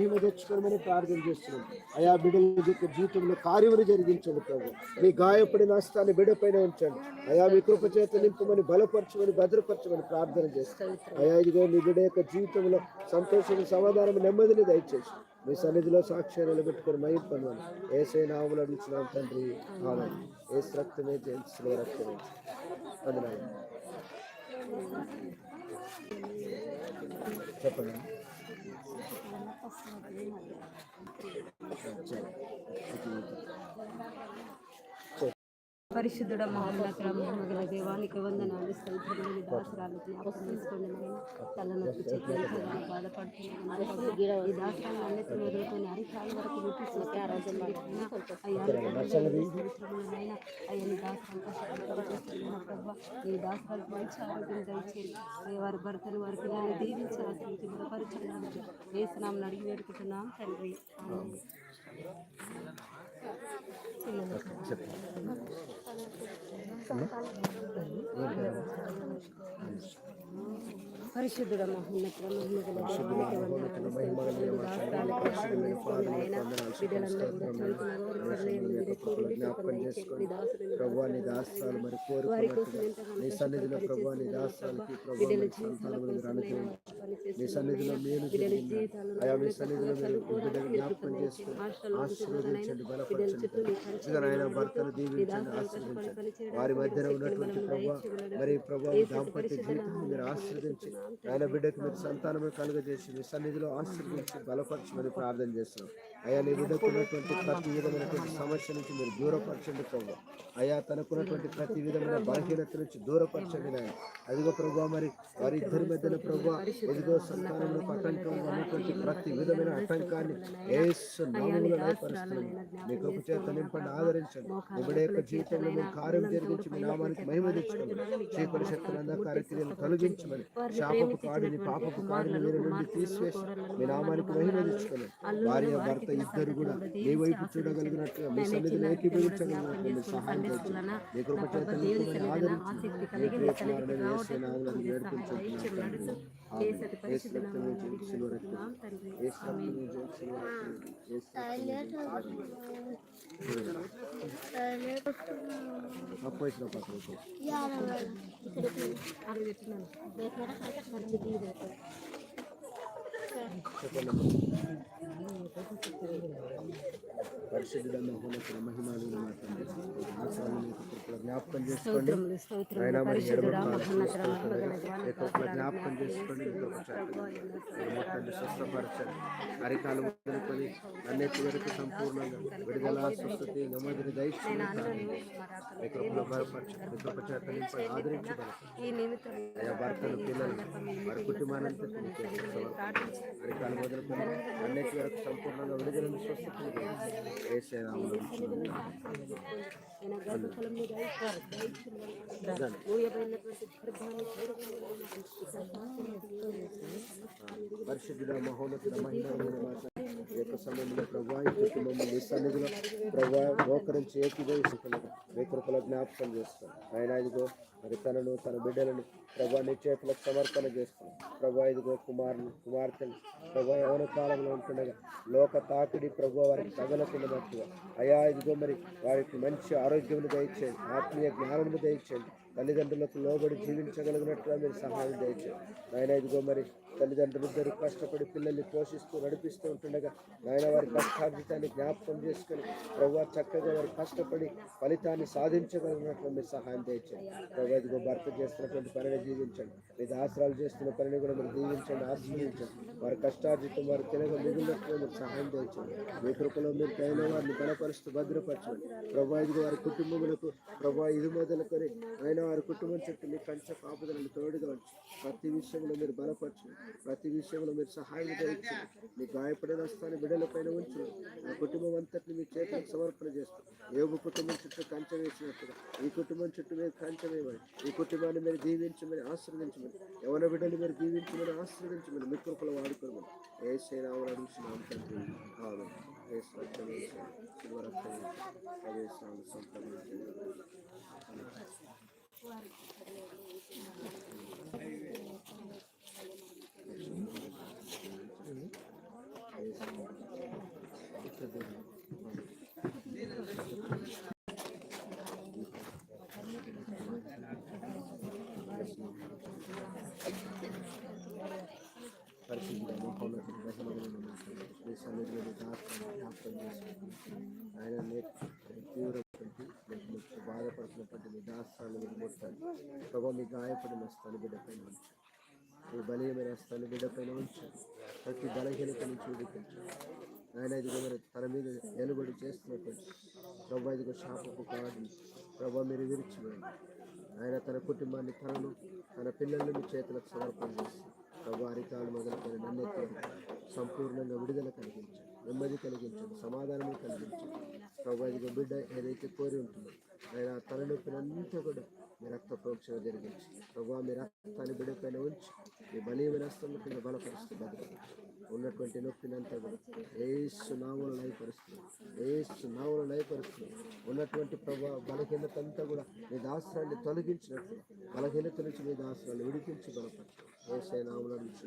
మేము తెచ్చుకోమని ప్రార్థన చేస్తున్నాం. అయా బిడ్డల యొక్క జీవితంలో కార్యములు జరిగించండి ప్రభు. మీ గాయపడిన హస్తాన్ని బిడ్డ పైన ఉంచండి. అయా మీ కృప చేత నింపమని బలపరచమని భద్రపరచమని ప్రార్థన చేస్తాం అయా ఇదిగో మీ బిడ్డ యొక్క జీవితంలో సంతోషం సమాధానం నెమ్మదిని దయచేసి మీ సన్నిధిలో సాక్ష్యం నిలబెట్టుకుని మయం పనులు ఏసై నామలు అడుగుతున్నాం తండ్రి. ఆమె ఏసు రక్తమే జయించిన రక్తమే. చెప్పండి. 是的嘛。పరిశుద్ధుడ మహోన్నతుడ మహిమగల దేవానికి వందనాలు స్తోత్రములు దాసరాలు జ్ఞాపకం చేసుకోండి నాయన. తలనొప్పి చెట్లు బాధపడుతున్నాను ఈ దాసరాలు అన్నిటి మొదలుకొని అరికాల వరకు ఆరోగ్యం అయ్యా అయ్యా నీ దాసరం ప్రభావ నీ దాసరాలకు మంచి ఆరోగ్యం దయచేయండి. అయ్యా వారి భర్తను వారి పిల్లల్ని దీవించి ఆశ్రయించి బలపరచడానికి వేసినామని అడిగి వేడుకుంటున్నాం తండ్రి. ఆమేన్. పరిశుద్ధుడ మహోన్నతుడ మహిమగల దేవానికి వందనాలు స్తోత్రములు దాసరాలు జ్ఞాపకం చేసుకోండి దాసులను ప్రభు నీ దాసాలు మరి సన్నిధిలో సన్నిధిలో మేలు జరిగింది అయా మీ సన్నిధిలో మీరు ఈ బిడ్డలు జ్ఞాపకం చేసుకుని ఆశీర్వదించండి బలపరచండి ఇదిగో నాయన భర్తను దీవించండి ఆశీర్వదించండి వారి మధ్యన ఉన్నటువంటి ప్రభు మరి ప్రభు దాంపత్య జీవితాన్ని మీరు ఆశీర్వదించి ఆయన బిడ్డకు మీరు సంతానమే కలుగజేసి మీ సన్నిధిలో ఆశీర్వించి బలపరచమని ప్రార్థన చేస్తున్నాం. అయా నీ బిడ్డకు ఉన్నటువంటి ప్రతి విధమైనటువంటి సమస్య నుంచి మీరు దూరపరచండి ప్రభు. అయా తనకున్నటువంటి ప్రతి విధమైన బలహీనత నుంచి దూరపరచండి నాయన. అదిగో ప్రభు మరి వారిద్దరి మధ్యన ప్రభు ఎదిగో సంతానంలో ఆటంకం ఉన్నటువంటి ప్రతి విధమైన ఆటంకాన్ని ఏసు నామములో లయపరుస్తున్నాం మీ కృప చేత నింపండి ఆదరించండి. మీ బిడ్డ యొక్క జీవితంలో మీరు కార్యం జరిగించి మీ నామానికి మహిమ తెచ్చుకోండి చీకటి శక్తులు అంధకార క్రియలు తొలగించమని శాపపు కాడిని పాపపు కాడిని మీరు నుండి తీసివేసి మీ నామానికి మహిమ తెచ్చుకోండి భార్య భర్త ఇద్దరు కూడా మీ వైపు చూడగలిగినట్టుగా మీ సన్నిధిని ఏకీభవించగలిగినట్లు మీరు సహాయం చేయండి మీ కృప చేత నింపమని ఆదరించి మీ ప్రియ కుమారుడైన యేసు నామములను వేడుకుంటున్నాను ఇచ్చిన పక్కన Thank you. పెట్టు. పరిశుద్ధుడ మహోన్నతుల మహిమాలు జ్ఞాపకం చేసుకోండి జ్ఞాపకం చేసుకోండి మీ కృప చేత మొత్తాన్ని స్వస్థపరచండి. అరికాల మొదలుకొని అన్నిటి వరకు సంపూర్ణంగా విడుదల స్వస్థతి నెమ్మదిని దయచేయండి. మీ కృపలో బలపరచండి. మీ కృప చేత నింపండి ఆదరించగలరు ఈ నిమిత్తం అయా భర్తలు పిల్లలు వారి కుటుంబానంతా అరికాలు మొదలుకొని అన్నిటి వరకు సంపూర్ణంగా విడుదలను స్వస్థతను వేసే పరిశుద్ధుడ మహోన్నతుడ మహిళ యొక్క సమయంలో ప్రభా ఈ కుటుంబం మీ సన్నిధిలో ప్రభా మోకరించి మీ కృపలో జ్ఞాపకం చేస్తాం ఆయన ఇదిగో మరి తనను తన బిడ్డలను ప్రభా నీ చేతులకు సమర్పణ చేస్తాం ప్రభా ఇదిగో కుమారుని కుమార్తెలు ప్రభా యవన కాలంలో ఉంటుండగా లోక తాకిడి ప్రభు వారికి తగలకున్నట్టుగా అయా ఇదిగో మరి వారికి మంచి ఆరోగ్యములు దయచేయండి. ఆత్మీయ జ్ఞానములు దయచేయండి. తల్లిదండ్రులకు లోబడి జీవించగలిగినట్లుగా మీరు సహాయం చేయొచ్చు నాయన ఇదిగో మరి తల్లిదండ్రులు ఇద్దరు కష్టపడి పిల్లల్ని పోషిస్తూ నడిపిస్తూ ఉంటుండగా నాయన వారి కష్టార్జితాన్ని జ్ఞాపకం చేసుకొని ప్రభు చక్కగా వారి కష్టపడి ఫలితాన్ని సాధించగలిగినట్లు మీరు సహాయం దయచేయండి. ప్రభు ఇదిగో భర్త చేస్తున్నటువంటి పనిని జీవించండి. మీ ఆసరాలు చేస్తున్న పనిని కూడా మీరు దీవించండి ఆశీర్వదించండి వారి కష్టార్జితం వారి తినగ మిగిలినట్లు మీరు సహాయం దయచండి మీ కృపలో మీరు దయలో వారిని బలపరుస్తూ భద్రపరచండి. ప్రభు ఇదిగో వారి కుటుంబములకు ప్రభు ఇది మొదలుకొని ఆయన వారి కుటుంబం చుట్టూ మీ కంచె కాపుదలను తోడుగా ఉంచు. ప్రతి విషయంలో మీరు బలపరచు. ప్రతి విషయంలో మీరు సహాయం చేయించు. మీ గాయపడిన స్థాన్ని బిడ్డల ఉంచు. ఆ కుటుంబం అంతటిని మీ చేతులకు సమర్పణ చేస్తాం. యోగు కుటుంబం చుట్టూ కంచె వేసినట్టుగా. ఈ కుటుంబం చుట్టూ మీరు కంచె వేయమని. ఈ కుటుంబాన్ని మీరు దీవించమని ఆశ్రదించమని ఎవరి బిడ్డలు మీరు దీవించమని ఆశ్రదించమని మీ కృపలు వాడుకోమని. ఏ సేనామని అడుగుతున్నాం తండ్రి. ఆమె ఏ స్వచ్ఛమే శివరక్తమే అదే పరిశుద్ధుల మహోన్నతుడు మహిమగల మీ సన్నిధిలో మీ దాసులను జ్ఞాపకం చేసుకుంటున్నాను. ఆయన నేర్చు తీవ్రమైనటువంటి మీకు బాధపడుతున్నటువంటి విడిపోతాను ప్రభావ మీ గాయపడిన స్థల బిడ్డపైన ఉంచండి మీ బలీయమైన స్థల బిడ్డపైన ఉంచు ప్రతి బలహీనత నుంచి విడిపించండి ఆయన ఇదిగో మరి తన మీద వెలుబడి చేస్తున్నటువంటి ప్రభా ఇదిగో శాపపు కాదు ప్రభా మీరు విరిచివేయండి. ఆయన తన కుటుంబాన్ని తనను తన పిల్లలను మీ చేతులకు సమర్పణ చేసి ప్రభు అరికాలు మొదలుకొని నన్నెత్తి సంపూర్ణంగా విడుదల కలిగించండి నెమ్మది కలిగించండి సమాధానం కలిగించండి. ప్రభు బిడ్డ ఏదైతే కోరి ఉంటుందో ఆయన తలనొప్పినంతా కూడా మీ రక్త ప్రోక్షణ జరిగించి ప్రభావ మీ రక్తాన్ని బిడ్డ పైన ఉంచి మీ బలీయమైన హస్తం కింద బలపరుస్తూ భద్రపరచు ఉన్నటువంటి నొప్పినంతా కూడా ఏసు నామలు నయపరుస్తుంది ఏసు నామలు నయపరుస్తుంది ఉన్నటువంటి ప్రభావ బలహీనత అంతా కూడా మీ దాస్త్రాన్ని తొలగించినట్లు బలహీనత నుంచి మీ దాస్త్రాన్ని విడిపించి బలపరచు ఏసే నామల నుంచి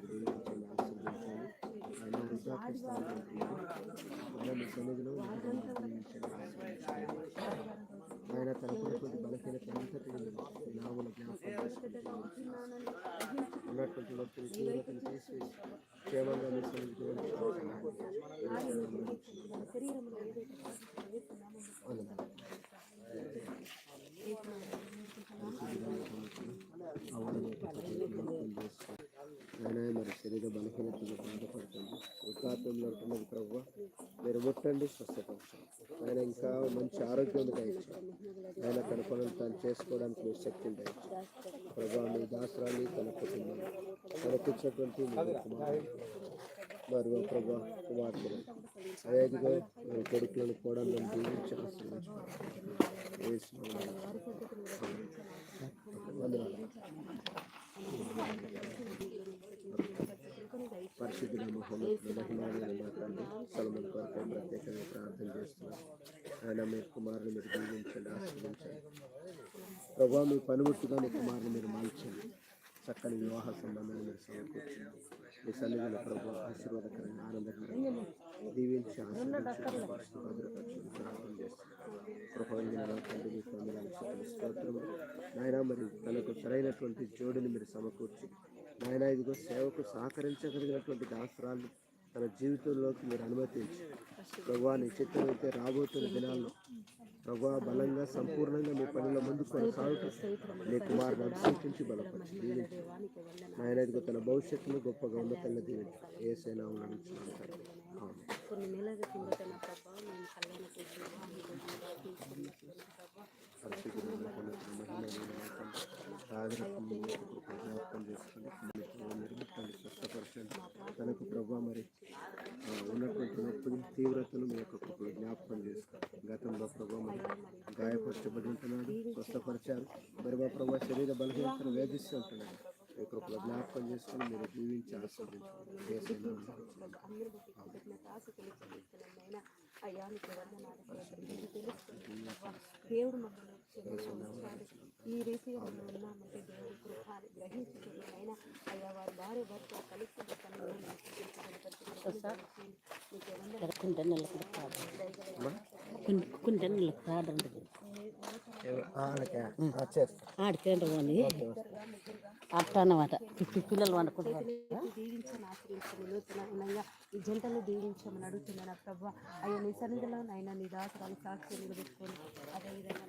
ఆయన తనకున్నటువంటి బలహీనత అంతటిని నామల జ్ఞాపకం ఉన్నటువంటి క్షేమంగా మీ వందనాలు. మరి శరీర బలహీనతలు బాధపడుతుంది వృద్ధాప్యంలో ఉంటున్నది ప్రభు మీరు ముట్టండి స్వస్థపరచండి. ఆయన ఇంకా మంచి ఆరోగ్యం దయచేయండి. ఆయన తన పనులు తాను చేసుకోవడానికి మీరు శక్తిని దయచేయండి. ప్రభా మీ దాసరాన్ని తన కుటుంబం. తనకిచ్చినటువంటి మీ కుమారుడు మరియు ప్రభు కుమార్తెలు. అదేదిగా మీ కొడుకులను కూడా మేము దీవించి ఆశీర్వదించుకోవాలి యేసు వందనాలు. పరిశుద్ధుల మహోన్నతుల మహిమాన్ని మాట్లాడి సలమన్ కొరకు ప్రత్యేకంగా ప్రార్థన చేస్తున్నాం ఆయన మీ కుమారుని మీరు దీవించండి ఆశీర్వించండి ప్రభావ మీ పనిముట్టుగా మీ కుమారుని మీరు మార్చండి చక్కని వివాహ సంబంధాన్ని మీరు సమకూర్చండి మీ సన్నిధిని ప్రభు ఆశీర్వాదకరంగా ఆనందకరంగా దీవించి ఆశీర్వదించండి భద్రపరచండి ప్రార్థన చేస్తున్నాం కృపవందిన స్తోత్రము నాయన మరి తనకు సరైనటువంటి జోడిని మీరు సమకూర్చి నాయన ఇదిగో సేవకు సహకరించగలిగినటువంటి దాసరాలు తన జీవితంలోకి మీరు అనుమతించి ప్రభా అయితే రాబోతున్న దినాల్లో ప్రభా బలంగా సంపూర్ణంగా మీ పనిలో ముందుకు కొనసాగుతూ నీ కుమారుని అభిషేకించి బలపరిచి దీవించి. నాయన ఇదిగో తన భవిష్యత్తును గొప్పగా ఉన్నతంగా దీవించి. ఏ ఆమె కొన్ని నెలల కిందట నా ప్రభావ నేను కళ్యాణ చేసుకుని నిర్మిట్టండి స్వస్థపరచండి తనకు ప్రభా మరి ఆ, ఉన్నటువంటి నొప్పిని తీవ్రతను మీ యొక్క కృపలో జ్ఞాపకం చేసుకోండి గతంలో ప్రభా మరి గాయపరచబడి ఉంటున్నాడు స్వస్థపరిచారు మరి మా ప్రభా శరీర బలహీనతను వేధిస్తూ ఉంటున్నాడు మీ కృపలో జ్ఞాపకం చేసుకుని మీరు జీవించి. దేవుడు మమ్మల్ని. ఈ రీతిగా మనం ఉన్నామంటే దేవుడు అని గ్రహించుకుని అయినా అయ్యా వారి భార్య భర్త కలిసి ఆడికేంట పోని? అట్టానమాట పిల్లలు వండుకుంటారు ఈ జంటలు దీవించమని అడుగుతున్నాను ప్రభు అయ్యా నీ సన్నిధిలో నైనా నీ దాసరాలు సాక్షి నిలబెట్టుకొని అదేవిధంగా